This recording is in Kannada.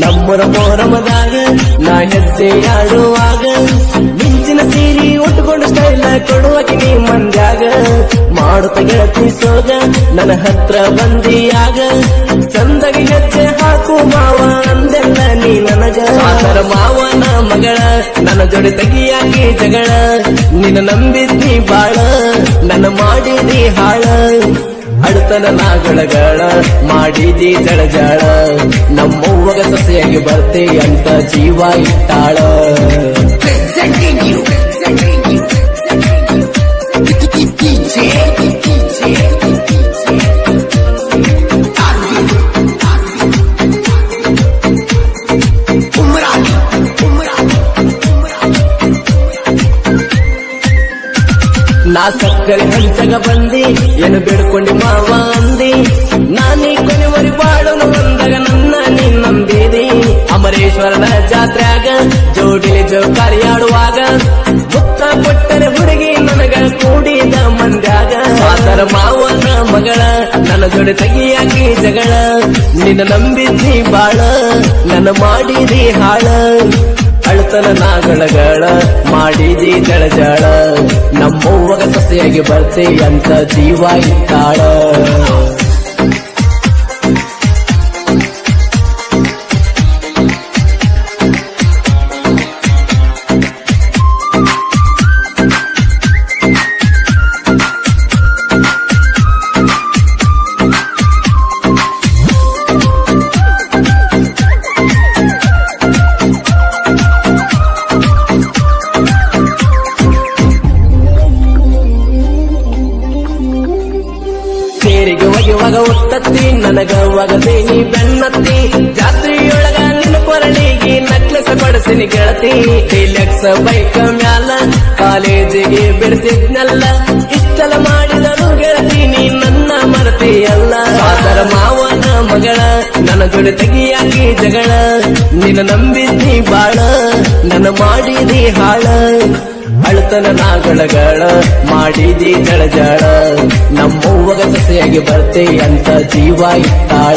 ಮೊರಮದಾಗ ನಾ ಹೆಜ್ಜೆ ಆಡುವಾಗ, ಮಿಂಚಿನ ಸೀರಿ ಉಟ್ಕೊಂಡು ಸ್ಟೈಲ ಕೊಡುವಕ್ಕೆ ನೀ ಮಂದ್ಯಾಗ, ಮಾಡುತ್ತ ಗೆಳತಿ ನನ್ನ ಹತ್ರ ಬಂದಿಯಾಗ, ಚಂದಗೆ ಹೆಜ್ಜೆ ಹಾಕು ಮಾವ ಅಂದೆಲ್ಲ ನೀ ನನಗ. ಅದರ ಮಾವನ ಮಗಳ, ನನ್ನ ಜೋಡಿ ತೆಗಿಯಾಗಿ ಜಗಳ, ನಿನ್ನ ನಂಬಿದ್ನಿ ಬಾಳ, ನನ್ನ ಮಾಡಿದಿ ಹಾಳ ಅಡ್ತನ ನಾಗಳಗಳ ಮಾಡಿದಿ ಜಳಜಾಳ. ನಮ್ಮವ್ವಗ ಸೊಸೆಯಾಗಿ ಬರ್ತೆ ಅಂತ ಜೀವ ಇಟ್ಟಾಳ. ನಾ ಸಕ್ಕರೆ ಹಂಚಗ ಬಂದಿ, ಏನು ಬೇಡ್ಕೊಂಡು ಮಾವ ಅಂದಿ. ನಾನೀ ಕೊನೆವರಿ ಬಾಳನು ಬಂದಾಗ ನನ್ನ ನೀ ನಂಬಿದಿ. ಅಮರೇಶ್ವರನ ಜಾತ್ರೆಯಾಗ ಜೋಡಿಲಿ ಜೋ ಆಡುವಾಗ ಮುತ್ತ ಕೊಟ್ಟರೆ ಹುಡುಗಿ ನನಗ ಕೂಡಿದ ಮಂದ್ಯಾಗ. ಆತರ ಮಾವನ ಮಗಳ, ನನ್ನ ಜೋಡಿ ತಗಿಯಾಗಿ ಜಗಳ. ನಿನ್ನ ನಂಬಿದ್ದಿ ಬಾಳ, ನನ್ನ ಮಾಡಿದಿ ಹಾಳ. ಅಳ್ತನ ನಾಗಳಗಳ ಮಾಡಿದಿ ಜಳಜಳ. ನಮ್ಮವ್ವಗ ಸೊಸೆಯಾಗಿ ಬರ್ತೇ ಅಂತ ಜೀವ ಇಟ್ಟಾಳ ಸೇರಿಗೆ ಒತ್ತತ್ತಿ ನನಗ ಒಗದೆ ನೀ ಬೆನ್ನತ್ತಿ. ಜಾತ್ರೆಯೊಳಗ ನಿನ್ನ ಕೊರಳಿಗೆ ನಕ್ಲೆಸ ಕೊಡಿಸಿನಿ ಗೆಳತಿ. ಡಿಲೆಕ್ಸ್ ಬೈಕ್ ಮ್ಯಾಲ, ಕಾಲೇಜಿಗೆ ಬಿಡ್ತಿದ್ನಲ್ಲ. ಇಷ್ಟಲ ಮಾಡಿದನು ಗೆಳತಿ, ನೀ ನನ್ನ ಮರತಿಯಲ್ಲ. ಸಾದರ ಮಾವನ ಮಗಳ, ನನ್ನ ಜೋಡಿ ತೆಗಿಯಾಗಿ ಜಗಳ. ನಿನ್ನ ನಂಬಿದ್ದಿ ಬಾಳ, ನನ್ನ ಮಾಡಿದಿ ಹಾಳ. ಅಳ್ತನ ನಾಗಳಗಳ ಮಾಡಿದಿ ಜಳಜಳ. ನಮ್ಮವ್ವಗ ಸೊಸೆಯಾಗಿ ಬರ್ತೆ ಅಂತ ಜೀವ ಇಟ್ಟಾಳ